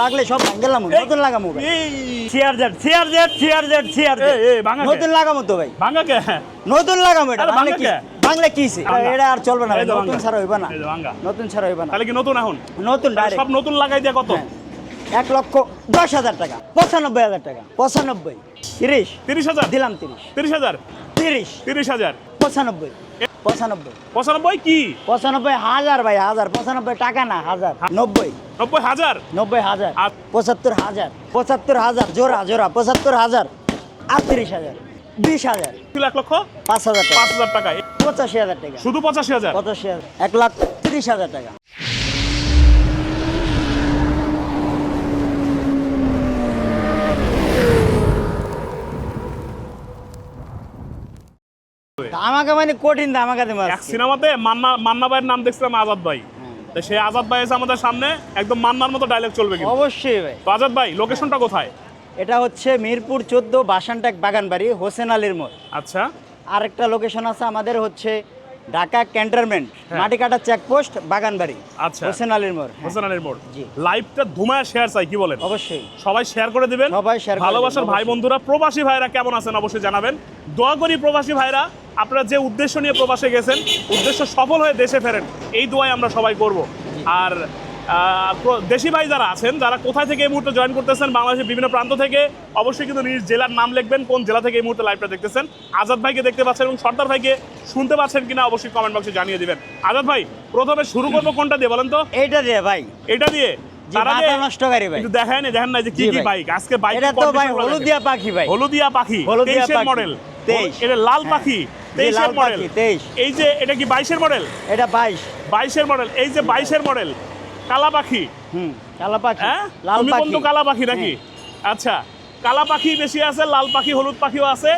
লাগলে সব ভাঙ্গেলাম নতুন লাগামো ভাই। Chair Z chair Z chair Z কে? নতুন লাগামো তো ভাই। ভাঙ্গা কে? নতুন লাগামো এটা ভাঙা কি বাংলা কিছে ভাঙা। এটা আর চলবে না নতুন। ছাড়া হইবা না। নতুন ছাড়া হইবা না। তাহলে কি নতুন এখন? নতুন ডাইরেক্ট সব নতুন লাগাই দিয়ে কত? এক লক্ষ দশ হাজার টাকা পঁচানব্বই হাজার টাকা পঁচানব্বই তিরিশ। তিরিশ হাজার? দিলাম তিরিশ। তিরিশ হাজার? তিরিশ। তিরিশ হাজার? পঁচানব্বই। পঁচানব্বই। পঁচানব্বই? কি? পঁচানব্বই হাজার ভাই হাজার। পঁচানব্বই টাকা না হাজার। নব্বই। নব্বই হাজার? নব্বই হাজার। আর- পঁচাত্তর হাজার। পঁচাত্তর হাজার জোড়া জোড়া। পঁচাত্তর হাজার আটত্রিশ হাজার বিশ হাজার। ছিল এক লক্ষ? পাঁচ হাজার পাঁচ টাকা হাজার টাকা। পঁচাশি হাজার টাকা। শুধু পঁচাশি হাজার? পঁচাশি হাজার। এক লাখ তিরিশ হাজার টাকা। আমাকে মানে কঠিন আমাকে এক সিনেমাতে মান্না মান্না ভাইয়ের নাম দেখছিলাম আজাদ ভাই। তো সেই আজাদ ভাই এসে আমাদের সামনে একদম মান্নার মতো ডায়লগ চলবে কিন্তু। অবশ্যই ভাই। তো আজাদ ভাই লোকেশনটা কোথায়? এটা হচ্ছে মিরপুর চোদ্দ বাসানটাক বাগানবাড়ি হোসেন আলীর মোড়। আচ্ছা। আরেকটা লোকেশন আছে আমাদের হচ্ছে ঢাকা ক্যান্টনমেন্ট হ্যাঁ। মাটিকাটা চেকপোস্ট বাগানবাড়ি আচ্ছা। হোসেন আলীর মোড় হ্যাঁ, হোসেন আলীর মোড়। জি। লাইভটা ধুমায় শেয়ার চাই কি বলেন? অবশ্যই। সবাই শেয়ার করে দিবেন। সবাই শেয়ার ভালোবাসার ভাই বন্ধুরা প্রবাসী ভাইরা কেমন আছেন অবশ্যই জানাবেন। দোয়া করি প্রবাসী ভাইরা আপনারা যে উদ্দেশ্য নিয়ে প্রবাসে গেছেন উদ্দেশ্য সফল হয়ে দেশে ফেরেন এই দোয়াই আমরা সবাই করব। আর দেশি ভাই যারা আছেন যারা কোথায় থেকে এই মুহূর্তে জয়েন করতেছেন বাংলাদেশের বিভিন্ন প্রান্ত থেকে অবশ্যই কিন্তু নিজ জেলার নাম লিখবেন কোন জেলা থেকে এই মুহূর্তে লাইভটা দেখতেছেন। আজাদ ভাইকে দেখতে পাচ্ছেন এবং সর্দার ভাইকে শুনতে পাচ্ছেন কিনা অবশ্যই কমেন্ট বক্সে জানিয়ে দিবেন। আজাদ ভাই প্রথমে শুরু করব কোনটা দিয়ে বলেন তো? দিয়ে ভাই। এটা দিয়ে? ভাই। একটু দেখেন দেখেন না যে কি কি ভাই। বাইক আজকে বাইক এটা হলুদিয়া পাখি ভাই। হলুদিয়া পাখি হলুদিয়া 23 এর পাখি, মডেল এটা লাল হ্যাঁ। পাখি। জি, 23 লাল মডেল পাখি, 23 এই যে এটা কি 22 এর মডেল এটা বাইশ। 22 এর মডেল এই যে 22 এর মডেল কালা পাখি হুম কালা পাখি হ্যাঁ? লাল পাখি বন্ধু কালা পাখি নাকি? আচ্ছা কালা পাখি বেশি আছে লাল পাখি হলুদ পাখিও আছে।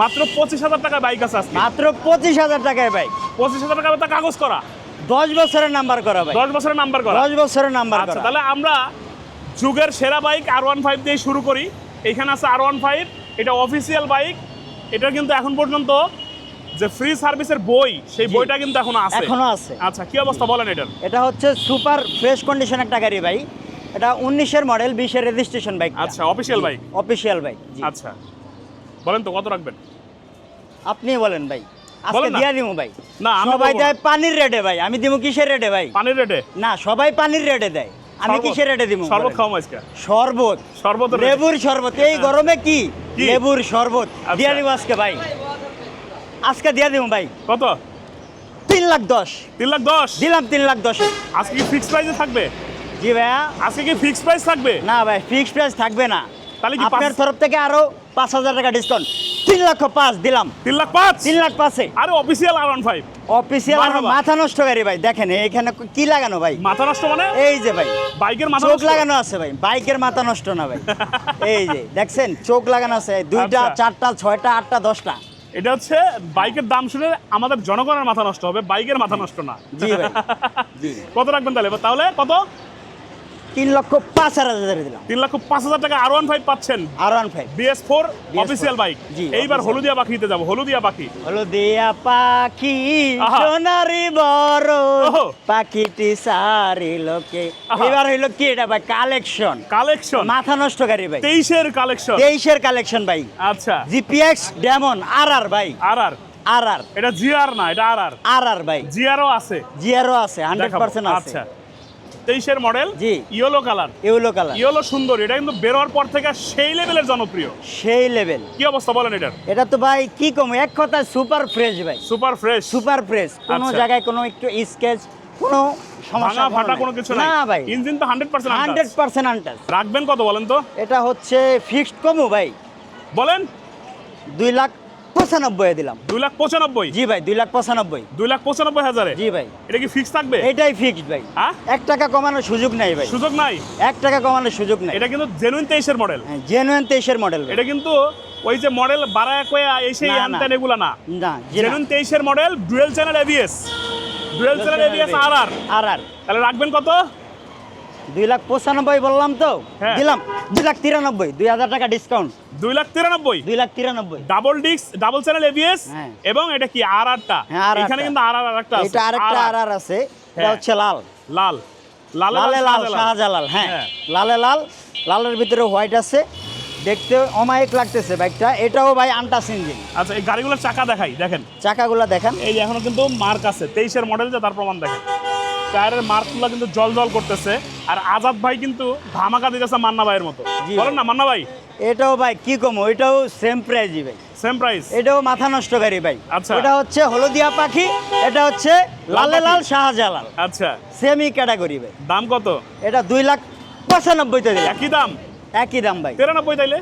মাত্র পঁচিশ হাজার টাকা বাইক আছে আজকে। মাত্র পঁচিশ হাজার টাকায় ভাই পঁচিশ হাজার টাকা তা কাগজ করা। দশ বছরের নাম্বার করা ভাই দশ বছরের নাম্বার করা। দশ বছরের নাম্বার আচ্ছা তাহলে আমরা যুগের সেরা বাইক আর ওয়ান ফাইভ দিয়ে শুরু করি। এখানে আছে আর ওয়ান ফাইভ এটা অফিসিয়াল বাইক এটা কিন্তু এখন পর্যন্ত যে ফ্রি সার্ভিসের বই সেই বইটা কিন্তু এখনও আছে। এখনও আছে। আচ্ছা কি অবস্থা বলেন এটার? এটা হচ্ছে সুপার ফ্রেশ কন্ডিশন একটা গাড়ি ভাই। এটা উনিশের মডেল বিশের রেজিস্ট্রেশন বাইক আচ্ছা অফিসিয়াল বাইক অফিসিয়াল বাইক আচ্ছা। বলেন তো কত রাখবেন? আপনি বলেন ভাই। আজকে দিয়া দিমু ভাই। না, আমি সবাই দেয় পানির রেটে ভাই। আমি দিমু কিসের রেটে ভাই? পানির রেটে না সবাই পানির রেটে দেয়। আমি কিসের রেটে দিমু শরবত বলেন? খাওয়াম আজকে শরবত। শরবত লেবুর শরবত। এই গরমে কি? লেবুর শরবত। আচ্ছা। দিয়া দিব আজকে ভাই। আজকে দিয়া দিব ভাই। কত? তিন লাখ দশ। তিন লাখ দশ? দিলাম তিন লাখ দশ। আজকে কি ফিক্স প্রাইসে থাকবে? জি ভাইয়া। আজকে কি ফিক্স প্রাইস থাকবে? না ভাই ফিক্স প্রাইস থাকবে না। তাহলে কি আপনার তরফ থেকে আরও পাঁচ হাজার টাকা ডিসকাউন্ট তিন লক্ষ পাঁচ দিলাম। তিন লাখ পাঁচ? তিন লাখ পাঁচে। আরে official R one five official আর মাথা নষ্ট গাড়ি ভাই দেখেন এখানে কি লাগানো ভাই? মাথা নষ্ট মানে? এই যে ভাই। বাইকের মাথা চোখ লাগানো আছে ভাই বাইকের মাথা নষ্ট না ভাই। এই যে দেখছেন? চোখ লাগানো আছে দুইটা আচ্ছা। চারটা ছয়টা আটটা দশটা। এটা হচ্ছে বাইকের দাম শুনে আমাদের জনগণের মাথা নষ্ট হবে বাইকের মাথা নষ্ট না। কত রাখবেন তাহলে? তাহলে কত? তিন লক্ষ পাঁচ হাজার দিলাম। তিন লক্ষ পাঁচ হাজার টাকা আর ওয়ান ফাইভ পাচ্ছেন। R one five BS four official bike এইবার। হলুদিয়া পাখিতে যাব হলুদিয়া পাখি। হলো দিয়া পাখি। সোনারি বড়। পাখিটি সারি লোকে। এবার হইল কি এটা ভাই? কালেকশন। কালেকশন। মাথা নষ্ট গাড়ি ভাই। তেইশের কালেকশন। তেইশের কালেকশন ভাই। আচ্ছা। জিপিএক্স ডেমন আর আর ভাই। আর আর আর আর এটা জিআর না এটা আর আর আর আর ভাই। জিআরও আছে। জিআরও আছে হান্ড্রেড পার্সেন্ট আছে। আচ্ছা। তেইশের মডেল জি। Yellow colour. এগুলো কালার। ইয়েলো সুন্দর এটা কিন্তু বেরোয়ার পর থেকে সেই লেভেলের জনপ্রিয়। সেই লেভেল কি অবস্থা বলেন এটার? এটা তো ভাই কি কম এক কথা সুপার ফ্রেশ ভাই। সুপার ফ্রেশ সুপার ফ্রেশ কোনো আচ্ছা। জায়গায় কোনো একটু স্কেচ কোনো সমস্যা ফাটা কোনো কিছু না ভাই। ইঞ্জিন তো hundred percent hundred percent untouch রাখবেন কত বলেন তো? এটা হচ্ছে ফিক্সড কমও ভাই। বলেন। দুই লাখ পঁচানব্বই দিলাম। দুই লাখ পঁচানব্বই? জি ভাই দুই লাখ পঁচানব্বই। দুই লাখ পঁচানব্বই হাজারে? জি ভাই। এটা কি ফিক্স থাকবে? এটাই ফিক্সড ভাই। হ্যাঁ? এক টাকা কমানোর সুযোগ নাই ভাই। সুযোগ নাই? এক টাকা কমানোর সুযোগ নাই। এটা কিন্তু জেনুইন তেইশের মডেল জেনুয়েন তেইশের মডেল এটা কিন্তু ওই যে মডেল বাড়ায় কয়ে এসে। আনতেন এগুলা না। না জেনুইন তেইশের model dual channel ABS dual channel ABS আর আর আর আর তাহলে রাখবেন কত? দুই লাখ পঁচানব্বই বললাম তো? হ্যাঁ। দিলাম। দুই লাখ তিরানব্বই দুই হাজার টাকা ডিসকাউন্ট দুই লাখ তিরানব্বই? দুই লাখ তিরানব্বই। Double disc double channel ABS. এবং এটা কি আর আরটা হ্যাঁ, আর এখানে কিন্তু আর আর এটা আর আর আছে। এটা হ্যাঁ। হচ্ছে লাল। লাল। লালে লালে লাল শাহজালাল। হ্যাঁ। লালে লাল লালের ভিতরে হোয়াইট আছে। দেখতে অমায়িক লাগতেছে বাইকটা এটাও ভাই আনটাস ইঞ্জিন আচ্ছা এই গাড়িগুলোর চাকা দেখাই দেখেন। চাকাগুলো দেখেন। এই এখনও কিন্তু মার্ক আছে। তেইশের মডেল যে তার প্রমাণ দেখেন। টায়ারের মার্কগুলো কিন্তু জল জল করতেছে। আর আজাদ ভাই কিন্তু ধামাকা দিতেছে মান্না ভাইয়ের মতো। বলেন না মান্না ভাই। এটাও ভাই কি কম এটাও সেম প্রাইজই ভাই। সেম প্রাইস এটাও মাথা নষ্ট গাড়ি ভাই। আচ্ছা। এটা হচ্ছে হলদিয়া পাখি এটা হচ্ছে লালে লাল শাহজালাল। আচ্ছা। সেমই ক্যাটাগরি ভাই। দাম কত? এটা দুই লাখ পঁচানব্বইতে দিলাম। একই দাম? একই দাম ভাই। তিরানব্বই তাইলে?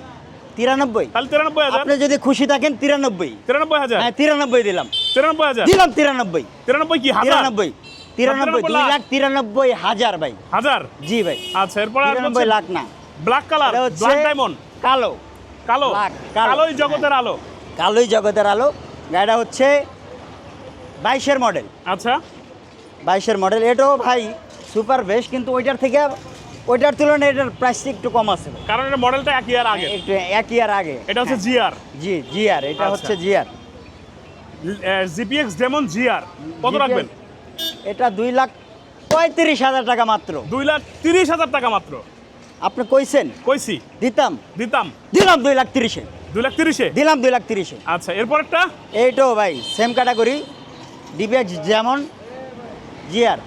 তিরানব্বই। তাহলে তিরানব্বই হাজার। আপনি যদি খুশি থাকেন তিরানব্বই। তিরানব্বই হাজার? হ্যাঁ তিরানব্বই দিলাম। তিরানব্বই হাজার? দিলাম তিরানব্বই। তিরানব্বই কি তিরানব্বই। তিরানব্বই দুই লাখ? তিরানব্বই হাজার ভাই। হাজার? জি ভাই। আচ্ছা এরপরে তিরানব্বই লাখ না। Black colour black diamond. কালো। কালো? কালোই জগতের আলো। কালোই জগতের আলো। গাড়িটা হচ্ছে বাইশের মডেল। আচ্ছা। বাইশের মডেল। এটাও ভাই সুপার বেশ কিন্তু ওইটার থেকে ওইটার তুলনায় এটার প্রাইস একটু কম আছে কারণ এটা মডেলটা একই আর আগে। একটু এক ইয়ার আগে। এটা হচ্ছে জিআর জি জিআর এটা আচ্ছা। হচ্ছে জিআর জিপিএক্স ডেমন জিআর কত রাখবেন? এটা দুই লাখ পঁয়ত্রিশ হাজার টাকা মাত্র। দুই লাখ তিরিশ হাজার টাকা মাত্র। আপনি কইছেন? কইছি। দিতাম। দিতাম। দিলাম দুই লাখ তিরিশে। দুই লাখ তিরিশে? দিলাম দুই লাখ তিরিশে। আচ্ছা এরপরেরটা? এইটাও ভাই সেম ক্যাটাগরি ডিবিএক্স যেমন জিআর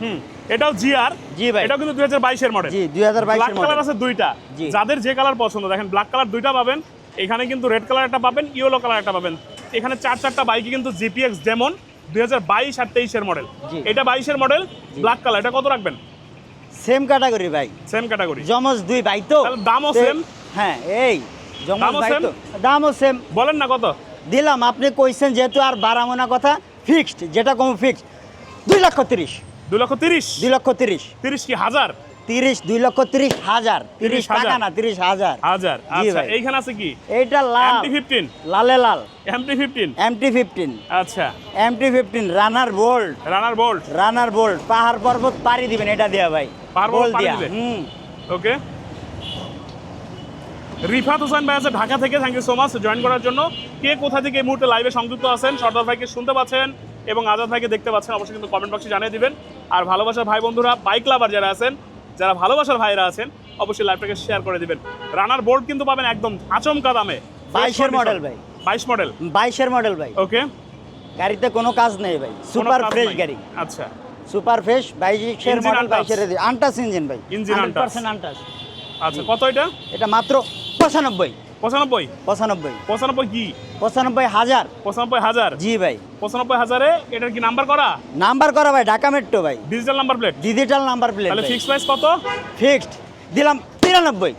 হুম এটাও জিআর জি ভাই। এটাও কিন্তু দুই হাজার বাইশের মডেল জি দুই হাজার ব্ল্যাক কালার আছে দুইটা। জি। যাদের যে কালার পছন্দ দেখেন ব্ল্যাক কালার দুইটা পাবেন এখানে কিন্তু রেড কালার একটা পাবেন ইয়েলো কালার একটা পাবেন। এখানে চার চারটা বাইকে কিন্তু জিপিএক্স ডেমন দুই হাজার বাইশ আর তেইশের মডেল। এটা বাইশের মডেল ব্ল্যাক কালার এটা কত রাখবেন? সেম ক্যাটাগরি ভাই। সেম ক্যাটাগরি জমজ দুই ভাই তো। দামও same? হ্যাঁ এই জমজ ভাই তো। দামও সেম বলেন না কত। দিলাম আপনি কইছেন যেহেতু আর বাড়াবো না কথা ফিক্সড যেটা কম ফিক্সড দুই লক্ষ তিরিশ। দুই লক্ষ তিরিশ? দুই লক্ষ তিরিশ। তিরিশ কি হাজার? তিরিশ দুই লক্ষ তিরিশ হাজার। তিরিশ। টাকা না তিরিশ হাজার। হাজার আচ্ছা। এইখানে আছে কি? এইটা লাল। ফিফটিন লালে লাল। এমটি ফিফটিন এমটি ফিফটিন আচ্ছা। MT fifteen Runner Bolt Runner Bolt Runner Bolt পাহাড় পর্বত পাড়ি দিবেন এটা দেয়া ভাই। পাহাড় দিয়া। হুম। ওকে। রিফাত হোসেন ভাই আছে ঢাকা থেকে thank you so much join করার জন্য। কে কোথা থেকে এই মুহূর্তে লাইভে সংযুক্ত আছেন সর্দার ভাইকে শুনতে পাচ্ছেন এবং আজাদ ভাইকে দেখতে পাচ্ছেন অবশ্যই কিন্তু কমেন্ট বক্সে জানিয়ে দিবেন। আর ভালোবাসার ভাই বন্ধুরা বাইক লাভার যারা আছেন যারা ভালোবাসার ভাইরা আছেন অবশ্যই লাইভটাকে শেয়ার করে দিবেন। রানার বোর্ড কিন্তু পাবেন একদম আচমকা দামে। বাইশের মডেল ভাই। বাইশ মডেল বাইশের মডেল ভাই। ওকে গাড়িতে কোনো কাজ নেই ভাই। সুপার ফ্রেশ গাড়ি। আচ্ছা। সুপার ফ্রেশ বাইশের মডেল? বাইশের আনটাস ইঞ্জিন ভাই। ইঞ্জিন আনটাস আচ্ছা কত এটা? এটা মাত্র পঁচানব্বই। পঁচানব্বই? পঁচানব্বই। পঁচানব্বই কি? পঁচানব্বই হাজার। পঁচানব্বই হাজার? জি ভাই। পঁচানব্বই হাজারে এটার কি নাম্বার করা? নাম্বার করা ভাই ঢাকা মেট্রো ভাই। Digital number plate digital number plate তাহলে ফিক্স প্রাইস কত? ফিক্সড দিলাম তিরানব্বই।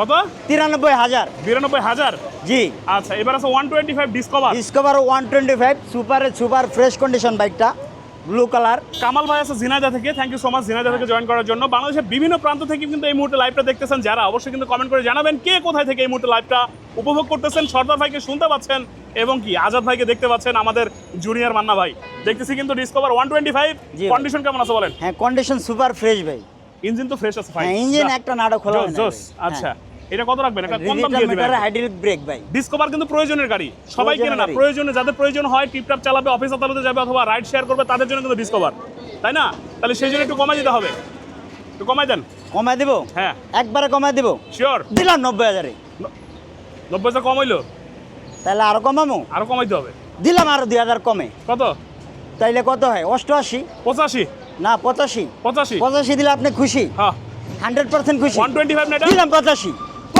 কত? তিরানব্বই হাজার। বিরানব্বই হাজার? জি। আচ্ছা এবার আছে one twenty five Discover Discover one twenty five super super fresh condition বাইকটা ব্লু কালার কামাল ভাই আছে জিনাইদা থেকে। Thank you so much Jhenaidah থেকে জয়েন করার জন্য। বাংলাদেশের বিভিন্ন প্রান্ত থেকে কিন্তু এই মুহূর্তে লাইভটা দেখতেছেন যারা। অবশ্যই কিন্তু কমেন্ট করে জানাবেন কে কোথায় থেকে এই মুহূর্তে লাইভটা উপভোগ করতেছেন। সর্দার ভাইকে শুনতে পাচ্ছেন এবং কি আজাদ ভাইকে দেখতে পাচ্ছেন আমাদের জুনিয়র মান্না ভাই। দেখতেছি কিন্তু Discover one twenty five condition কেমন আছে বলেন? হ্যাঁ কন্ডিশন সুপার ফ্রেশ ভাই। ইঞ্জিন তো ফ্রেশ আছে ফাইন হ্যাঁ ইঞ্জিন একটা নাটক খোলা হয় জোস। হ্যাঁ। আচ্ছা। এটা কত রাখবেন? এটা কম দাম দিয়ে দিবেন হাইড্রোলিক ব্রেক ভাই। ডিসকভার কিন্তু প্রয়োজনের গাড়ি। সবাই কেনে না প্রয়োজনে যাদের প্রয়োজন হয় টিপটাপ চালাবে অফিস আদালতে যাবে অথবা রাইড শেয়ার করবে তাদের জন্য কিন্তু ডিসকভার তাই না? তাহলে সেই জন্য একটু কমাই দিতে হবে। একটু কমাই দেন। কমাই দিব? হ্যাঁ। একবারে কমায় দিব? শিওর দিলাম নব্বই হাজারে। নব্বই হাজার কম হইল? তাহলে আরও কমামো? আরও কমাইতে হবে। দিলাম আরও দুই হাজার কমে। কত? তাইলে কত হয়? অষ্টআশি। পঁচাশি। না পঁচাশি। পঁচাশি। পঁচাশি দিলে আপনি খুশি। হ্যাঁ। হান্ড্রেড পার্সেন্ট খুশি। ওয়ান টোয়েন্টি ফাইভ দিলাম পঁচাশি।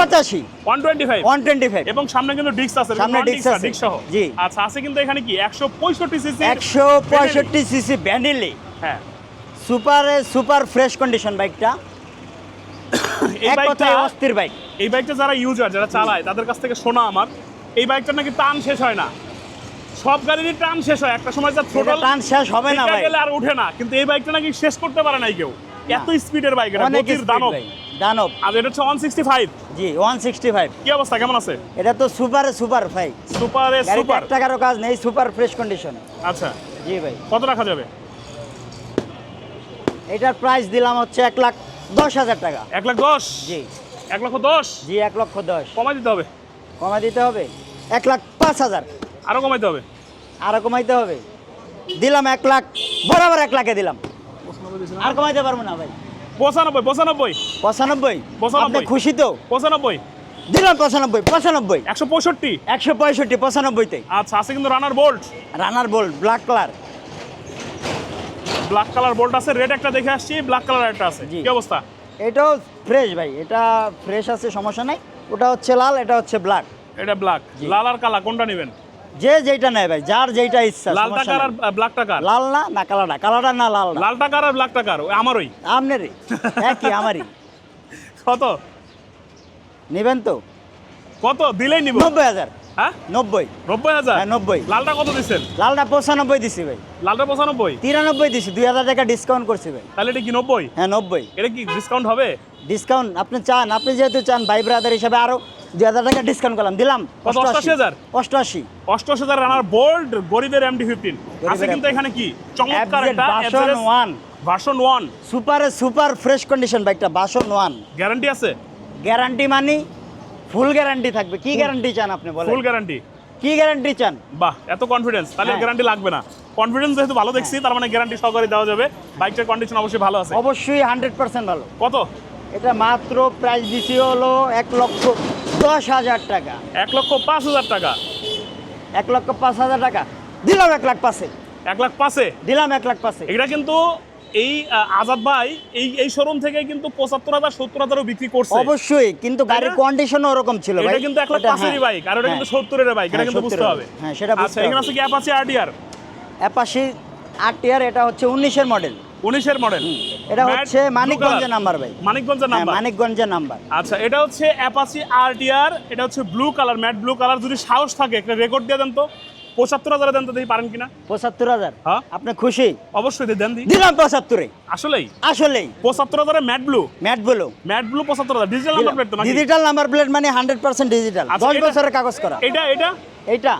পঁচাশি। One twenty five one twenty five এবং সামনে কিন্তু ডিস্ক আছে সামনে আছে। সহ। জি। আচ্ছা আছে কিন্তু এখানে কি? একশো পঁয়ষট্টি সিসি একশো পঁয়ষট্টি সিসি ভ্যানিলি হ্যাঁ। সুপার সুপার ফ্রেশ কন্ডিশন বাইকটা এই বাইকটা অস্থির বাইক এই বাইকটা যারা ইউজার যারা চালায় তাদের কাছ থেকে শোনা আমার। এই বাইকটা নাকি টান শেষ হয় না। সব গাড়িরই টান শেষ হয়। একটা সময় যা থ্রোটল টান শেষ হবে না ভাই। আর উঠে না। কিন্তু এই বাইকটা নাকি শেষ করতে পারে নাই কেউ। এত স্পিডের বাইক এটা গতির দানব। দানব। আর এটা হচ্ছে ওয়ান সিক্সটি ফাইভ জি ওয়ান সিক্সটি ফাইভ কি অবস্থা কেমন আছে? এটা তো সুপারে সুপার ভাই। সুপারে সুপার। টাকারও কাজ নেই সুপার ফ্রেশ কন্ডিশন আচ্ছা। জি ভাই। কত রাখা যাবে? এটার প্রাইস দিলাম হচ্ছে এক লাখ দশ হাজার টাকা। এক লাখ দশ? জি। এক লক্ষ দশ? জি এক লক্ষ দশ। কমাই দিতে হবে। কমা দিতে হবে? এক লাখ পাঁচ হাজার। আরও কমাইতে হবে। আরও কমাইতে হবে। দিলাম এক লাখ বরাবর এক লাখে দিলাম। আর কমাইতে পারব না ভাই। পঁচানব্বই পঁচানব্বই। পঁচানব্বই? পঁচানব্বই। খুশি তো? পঁচানব্বই। দিলাম পঁচানব্বই পঁচানব্বই। একশো পঁয়ষট্টি। একশো পঁয়ষট্টি পঁচানব্বইতে। আচ্ছা আছে কিন্তু Runner Bolt Runner Bolt black colour black colour Bolt আছে রেড একটা দেখে আসছি ব্ল্যাক কালার একটা আছে। কি অবস্থা? এটাও ফ্রেশ ভাই এটা ফ্রেশ আছে সমস্যা নাই। ওটা হচ্ছে লাল এটা হচ্ছে ব্ল্যাক এটা ব্ল্যাক লাল আর কালা কোনটা নেবেন? যে যেটা নেয় ভাই যার যেটা ইচ্ছা লাল টাকার আর। ব্ল্যাক টাকার? লাল না না কালারটা কালারটা না লাল না। লাল টাকার আর ব্ল্যাক টাকার আমারই। আপনারই একই আমারই। কত? নেবেন তো? কত? দিলেই নিব। নব্বই হাজার। হ্যাঁ? নব্বই। নব্বই হাজার? হ্যাঁ নব্বই। লালটা কত দিচ্ছেন? লালটা পঁচানব্বই দিছি ভাই। লালটা পঁচানব্বই? তিরানব্বই দিছি দুই হাজার টাকা ডিসকাউন্ট করছি ভাই। তাহলে এটা কি নব্বই? হ্যাঁ নব্বই। এটা কি ডিসকাউন্ট হবে? ডিসকাউন্ট আপনি চান আপনি যেহেতু চান ভাই ব্রাদার হিসাবে আরও দুই হাজার টাকা ডিসকাউন্ট করলাম দিলাম। অষ্টআশি। হাজার? অষ্টআশি। অষ্টআশি হাজার রানার বোল্ড গরিবের এমডি ফিফটিন আছে কিন্তু এখানে কি? চমৎকার একটা ওয়ান ভার্সন ওয়ান সুপারে সুপার ফ্রেশ কন্ডিশন বাইকটা ওয়ান গ্যারান্টি আছে? গ্যারান্টি মানি ফুল গ্যারান্টি থাকবে। কি গ্যারান্টি চান আপনি বলেন? ফুল গ্যারান্টি কি গ্যারান্টি চান? বাহ এত কনফিডেন্স তাহলে হ্যাঁ। গ্যারান্টি লাগবে না। কনফিডেন্স যেহেতু ভালো দেখছি তার মানে গ্যারান্টি সহকারে দেওয়া যাবে। বাইকটার কন্ডিশন অবশ্যই ভালো আছে। অবশ্যই হান্ড্রেড পার্সেন্ট ভালো। কত? এটা মাত্র প্রাইস দিছি হলো এক লক্ষ দশ হাজার টাকা। এক লক্ষ পাঁচ হাজার টাকা। এক লক্ষ পাঁচ হাজার টাকা। দিলাম এক লাখ পাশে এক লাখ পাঁচে? দিলাম এক লাখ পাশে এটা কিন্তু এই আজাদ ভাই এই এই শোরুম থেকে কিন্তু পঁচাত্তর হাজার সত্তর হাজারও বিক্রি করছে। অবশ্যই কিন্তু গাড়ির না? কন্ডিশনও ওরকম ছিল এটা কিন্তু এক লাখ পাঁচেরই হ্যাঁ, বাইক আর ওটা হ্যাঁ। কিন্তু সত্তরের বাইক এটা হ্যাঁ, কিন্তু বুঝতে হবে। হ্যাঁ, সেটা বুঝতে আচ্ছা এখানে। আছে কি অ্যাপাচি আরডিআর অ্যাপাসি আট টিয়ার এটা হচ্ছে উনিশের মডেল উনিশের মডেল এটা হচ্ছে মানিকগঞ্জের নাম্বার ভাই। মানিকগঞ্জের হ্যাঁ নাম্বার মানিকগঞ্জের নাম্বার আচ্ছা এটা হচ্ছে অ্যাপাচি আরটিআর এটা হচ্ছে blue colour matte blue colour যদি সাহস থাকে একটা রেকর্ড দিয়ে দেন তো। পঁচাত্তর হাজার দেন তো দেখি পারেন কিনা? পঁচাত্তর হাজার? হ্যাঁ। আপনি খুশি? অবশ্যই দিয়ে দেন দিলাম পঁচাত্তরে। আসলেই? আসলেই। পঁচাত্তর হাজারে ম্যাট ব্লু ম্যাট বলো ম্যাট ব্লু পঁচাত্তর হাজার। ডিজিটাল নাম্বার প্লেট তো ডিজিটাল নাম্বার প্লেট মানে হান্ড্রেড পার্সেন্ট ডিজিটাল দশ বছরের কাগজ করা। এটা এটা? এইটা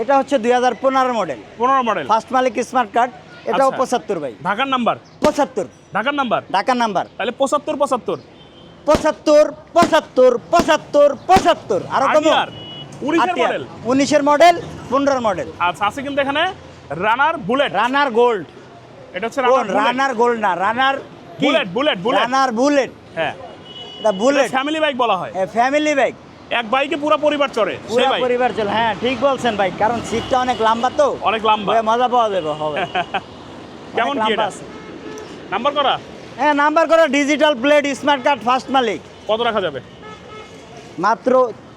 এটা হচ্ছে দুই হাজার পনেরো মডেল পনেরো মডেল ফার্স্ট মালিক স্মার্ট কার্ড এটাও আচ্ছা। পঁচাত্তর ভাই। ঢাকার নাম্বার? পঁচাত্তর। ঢাকার নাম্বার? ঢাকার নাম্বার। তাহলে পঁচাত্তর পঁচাত্তর। পঁচাত্তর পঁচাত্তর পঁচাত্তর পঁচাত্তর। আরও কম। উনিশের মডেল উনিশের মডেল পনেরোর মডেল আচ্ছা আছে কিন্তু এখানে রানার বুলেট রানার গোল্ড এটা হচ্ছে রানার রানার গোল্ড না Runner Bullet Bullet Bullet Runner Bullet হ্যাঁ। এটা বুলেট ফ্যামিলি বাইক বলা হয়। ফ্যামিলি বাইক এক বাইকে পুরো পরিবার চড়ে পুরো পরিবার চলে হ্যাঁ ঠিক বলছেন ভাই কারণ সিটটা অনেক লম্বা তো। অনেক লম্বা। মজা পাওয়া যাবে হবে। কেমন কি এটা? নাম্বার করা? হ্যাঁ নাম্বার করা digital plate smart card first মালিক। কত রাখা যাবে? মাত্র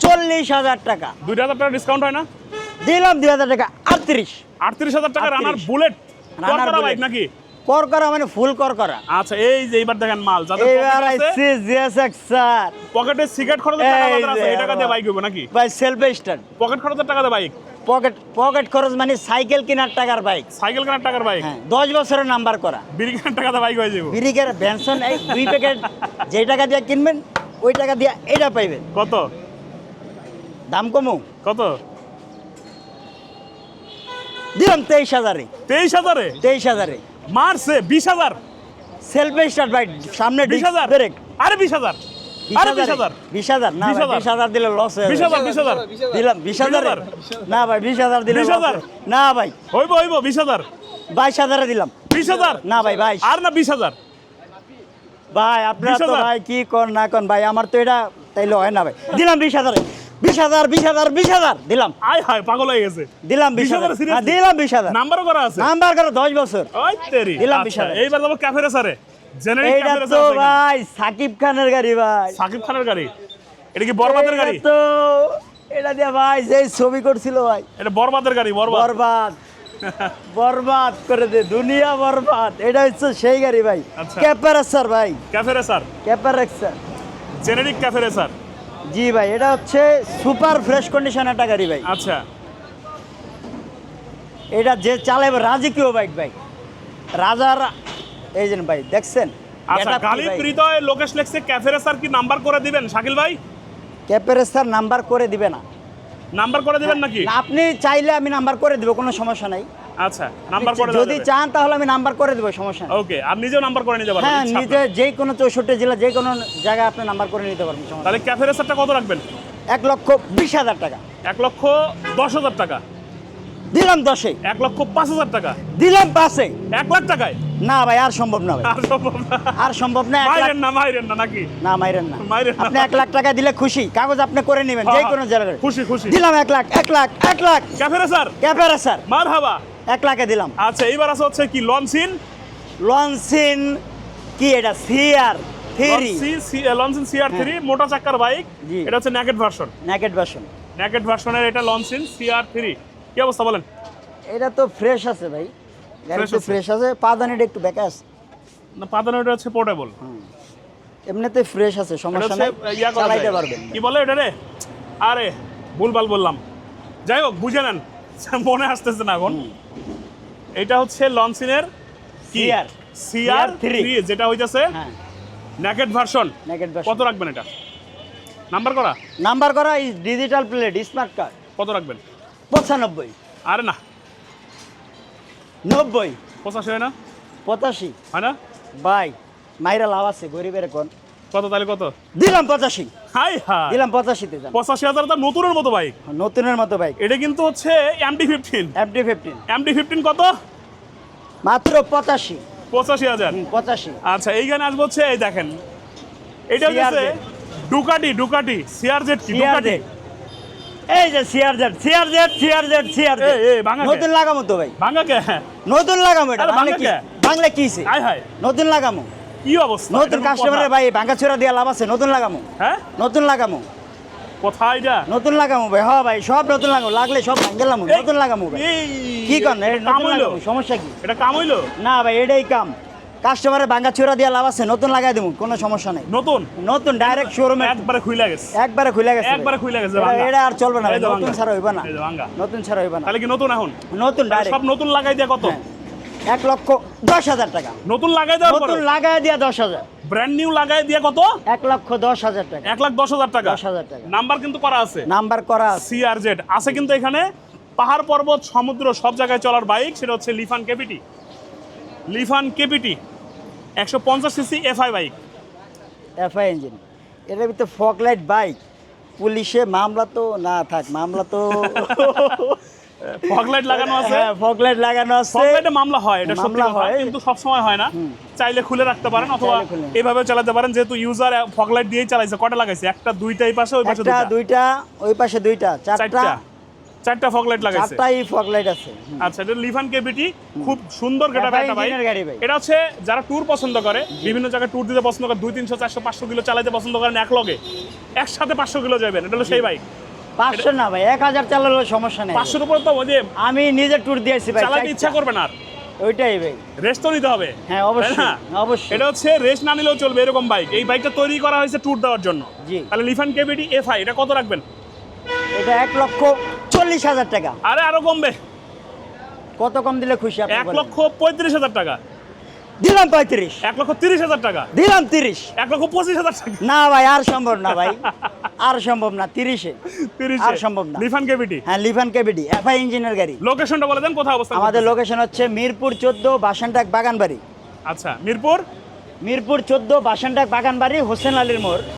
চল্লিশ হাজার টাকা। দুই হাজার টাকা ডিসকাউন্ট হয় না? দিলাম দুই হাজার টাকা আটত্রিশ। আটত্রিশ হাজার টাকা রানার বুলেট রানার বাইক নাকি? কর করা মানে ফুল কর করা আচ্ছা এই যে এইবার দেখেন মাল যাদের এবার আইসি জিএসএক্স স্যার। পকেটে সিগারেট খরচের টাকা আছে এই টাকা দিয়ে বাইক হইব নাকি? ভাই সেলফ স্টার্ট পকেট খরচের টাকা দিয়ে বাইক পকেট পকেট খরচ মানে সাইকেল কেনার টাকার বাইক সাইকেল কেনার টাকার বাইক হ্যাঁ দশ বছরের নাম্বার করা। বিড়ি কেনার টাকা দিয়ে বাইক হয়ে যাব। বিরিকের ভ্যানসন এই দুই প্যাকেট যেই টাকা দিয়ে কিনবেন ওই টাকা দিয়ে এটা পাইবেন। কত? দাম কমু? কত? দিলাম তেইশ হাজারে। তেইশ হাজারে? তেইশ হাজারে। মারছে বিশ হাজার। সেলফ স্টার্ট বাইক সামনে বিশ হাজার। ব্রেক আরে বিশ হাজার। আরে বিশ হাজার। বিশ হাজার? না বিশ ভাই, হাজার। দিলে লস হয়ে বিশ হাজার বিশ হাজার। দিলাম বিশ হাজার? না ভাই বিশ হাজার দিলে বিশ হাজার? না ভাই। হইব হইব বিশ হাজার। বাইশ হাজারে দিলাম। বিশ হাজার। না ভাই বাইশ। আর না বিশ হাজার। ভাই আপনারা তো ভাই কি কর না কর ভাই আমার তো এটা তাইলে হয় না ভাই। দিলাম বিশ হাজারে। বিশ হাজার বিশ হাজার বিশ হাজার। দিলাম। আয় হায় পাগল হয়ে গেছে। দিলাম বিশ হাজার? হ্যাঁ, দিলাম বিশ হাজার। নাম্বারও করা আছে? নাম্বার করে দশ বছর। দিলাম বিশ আচ্ছা, হাজার। এইবার যাব ক্যাফে রেসারে এইটা তো ভাই সাকিব খানের গাড়ি ভাই। সাকিব খানের গাড়ি? এটা কি বরবাদের গাড়ি? তো এটা দিয়ে ভাই যেই ছবি করছিল ভাই। এটা বরবাদের গাড়ি বরবাদ। বরবাদ। বরবাদ করে দে দুনিয়া বরবাদ। এটা হচ্ছে সেই গাড়ি ভাই। আচ্ছা। ক্যাপারেসার ভাই। Cafe racer cafe racer generic cafe racer জি ভাই এটা হচ্ছে সুপার ফ্রেশ কন্ডিশন একটা গাড়ি ভাই। আচ্ছা। এটা যে চালাবে রাজকীয় বাইক ভাই রাজার এই যে ভাই দেখছেন? আচ্ছা গালিব হৃদয় লোকেশ লেক্সে ক্যাফে রেসার কি নাম্বার করে দিবেন? শাকিল ভাই? ক্যাপারেসার নাম্বার করে দিবে না। নাম্বার করে দিবেন নাকি? আপনি চাইলে আমি নাম্বার করে দিব কোনো সমস্যা নাই। আচ্ছা নাম্বার করে যদি চান তাহলে আমি নাম্বার করে দেবো সমস্যা নেই। ওকে আপনি নিজেও নাম্বার করে নিতে পারবেন হ্যাঁ নিজে যে কোনো চৌষট্টি জেলা যে কোনো জায়গায় আপনি নাম্বার করে নিতে পারবেন সমস্যা তাহলে ক্যাফে রেসারটা কত রাখবেন? এক লক্ষ বিশ হাজার টাকা। এক লক্ষ দশ হাজার টাকা। দিলাম দশে। এক লক্ষ পাঁচ হাজার টাকা। দিলাম পাঁচে। এক লাখ টাকায়? না ভাই আর সম্ভব না ভাই। আর সম্ভব না। আর সম্ভব না মাইরেন না মাইরেন না নাকি? না মাইরেন না। মাইরেন আপনি এক লাখ টাকা দিলে খুশি। কাগজ আপনি করে নেবেন যে কোনো জায়গায়। খুশি খুশি। দিলাম এক লাখ এক লাখ এক লাখ। ক্যাফেরে স্যার ক্যাপেরা স্যার মার হাবা এক লাখে দিলাম। আচ্ছা এইবার আছে হচ্ছে কি লনসিন লনসিন কি এটা? CR three. Loncin CR three মোটা চাক্কার বাইক। এটা হচ্ছে naked version naked version naked ভার্সনের এটা লনসিন সিআর থ্রি। কি অবস্থা বলেন? এটা তো ফ্রেশ আছে ভাই। গাড়ি? ফ্রেশ আছে। পাদানিটা একটু বেঁকা আছে। না পাতানো এটা হচ্ছে পোর্টেবল এমনিতে ফ্রেশ আছে সমস্যা নাই। চালাইতে পারবেন। কি বলে এটা রে? আরে ভুলভাল বললাম। যাই হোক বুঝে নেন। মনে আসতেছে না এখন। এটা হচ্ছে CR সিআর CR3 থ্রি যেটা হইতেছে হ্যাঁ। ন্যাকেট ভার্সন নেকেট কত রাখবেন এটা? নাম্বার করা? নাম্বার করা এই ডিজিটাল প্লেট স্মার্ট কার্ড কত রাখবেন? পঁচানব্বই। আরে না। নব্বই। পঁচাশি হয় না? পঁচাশি। হয় না? বাই মাইরা লাভ আছে গরিবের কোন কত তাহলে কত? দিলাম পঁচাশি। Hi hi. দিলাম পঁচাশিতে পঁচাশি হাজার তার নতুনের মতো বাইক নতুনের মতো বাইক এটা কিন্তু হচ্ছে MT fifteen FD fifteen MT fifteen কত? মাত্র পঁচাশি। পঁচাশি হাজার। পঁচাশি। আচ্ছা এইখানে আসব হচ্ছে এই দেখেন। এটা হচ্ছে ডুকাটি ডুকাটি সিআরজেড কি? ডুকাটি এই যে CR Z CR Z CR Z CR এই, ভাঙা নতুন লাগামো তো ভাই। ভাঙ্গা কে? নতুন লাগামো এটা। বাংলা ভাঙা কি কে? বাংলা কিছে আয় হায় নতুন লাগামো। কি অবস্থা? নতুন কাস্টমারের ভাই ভাঙ্গা ছোড়া দিয়া লাভ আছে নতুন লাগামো। হ্যাঁ? নতুন লাগামো। কোথায় এটা নতুন লাগামো ভাই হ্যাঁ ভাই সব নতুন লাগামো লাগলে সব ভাঙ্গেলাম নতুন লাগামো ভাই। কি করেন কাম হইল সমস্যা কি? এটা কাম হইল না ভাই এটাই কাম। কাস্টমারের ভাঙ্গা ছোড়া দিয়া লাভ আছে নতুন লাগাই দেবো কোনো সমস্যা নেই। নতুন? নতুন ডাইরেক্ট শোরুমে একবারে খুইলা গেছে। একবারে খুলে গেছে। একবারে খুলে গেছে এটা- আর চলবে না যে নতুন। ছাড়া হইবে না। যে। নতুন ছাড়া হইবে না। তাহলে কি নতুন এখন? নতুন ডাইরেক্ট সব নতুন লাগাই দিয়া কত? এক লক্ষ দশ হাজার টাকা। নতুন লাগাই দেওয়ার পর? নতুন লাগাই দিয়া দশ হাজার। ব্র্যান্ড নিউ লাগাই দিয়া কত? এক লক্ষ দশ হাজার টাকা। এক লাখ দশ হাজার টাকা। দশ হাজার টাকা। নাম্বার কিন্তু করা আছে। নাম্বার করা। সিআরজেড আছে কিন্তু এখানে। পাহাড় পর্বত সমুদ্র সব জায়গায় চলার বাইক সেটা হচ্ছে লিফান কেপিটি লিফান কেপিটি একশো পঞ্চাশ CC FI bike FI engine এটার ভিতরে ফক লাইট বাইক পুলিশে মামলা তো না থাক মামলা তো ফগলাইট লাগানো আছে। হ্যাঁ ফক লাগানো আছে। ফগলাইটে মামলা হয় এটা মামলা হয়। কিন্তু সব সময় হয় না। চাইলে খুলে রাখতে পারেন অথবা চালাতে পারেন যেহেতু ইউজার ফগলাইট দিয়েই চালাইছে। কটা লাগাইছে? একটা দুইটা এই পাশে ওই পাশে দুইটা? দুইটা ওই পাশে দুইটা চারটা। চারটা। ফগলাইট লাগাইছে। চারটাই ফক লাইট আছে। আচ্ছা এটা লিফান কেবিটি খুব সুন্দর গাড়ি ভাই। এটা হচ্ছে যারা ট্যুর পছন্দ করে বিভিন্ন জায়গায় ট্যুর দিতে পছন্দ করে দুই তিনশো চারশো পাঁচশো কিলো চালাতে পছন্দ করেন এক লগে। একসাথে পাঁচশো কিলো যাবেন এটা হলো সেই বাইক পাঁচশো না ভাই এক হাজার চালালে সমস্যা নেই। পাঁচশোর উপরে তো আমি নিজে ট্যুর দিয়েছি ভাই চালাতে ইচ্ছা করবে না ওইটাই ভাই। রেস্ট তো নিতে হবে। হ্যাঁ অবশ্যই অবশ্যই। এটা হচ্ছে রেস্ট না নিলেও চলবে এরকম বাইক এই বাইকটা তৈরি করা হয়েছে ট্যুর দেওয়ার জন্য। জি। তাহলে লিফান কেবিটি এফআই এটা কত রাখবেন? এটা এক লক্ষ চল্লিশ হাজার টাকা। আরে আরও কমবে। কত কম দিলে খুশি এক লক্ষ পঁয়ত্রিশ হাজার টাকা। দিলাম পঁয়ত্রিশ। এক লক্ষ তিরিশ হাজার টাকা। দিলাম তিরিশ। এক লক্ষ পঁচিশ হাজার টাকা। না ভাই আর সম্ভব না ভাই। আর সম্ভব না তিরিশে। তিরিশ। আর সম্ভব না। Lifan KBD. হ্যাঁ লিফান কেবিডি এফআই ইঞ্জিনের গাড়ি। লোকেশনটা বলে দেন কোথায় অবস্থান আমাদের লোকেশন হচ্ছে মিরপুর চোদ্দ বাসানটাক বাগানবাড়ি। আচ্ছা মিরপুর? মিরপুর চোদ্দ বাসানটাক বাগানবাড়ি হোসেন আলীর মোড়।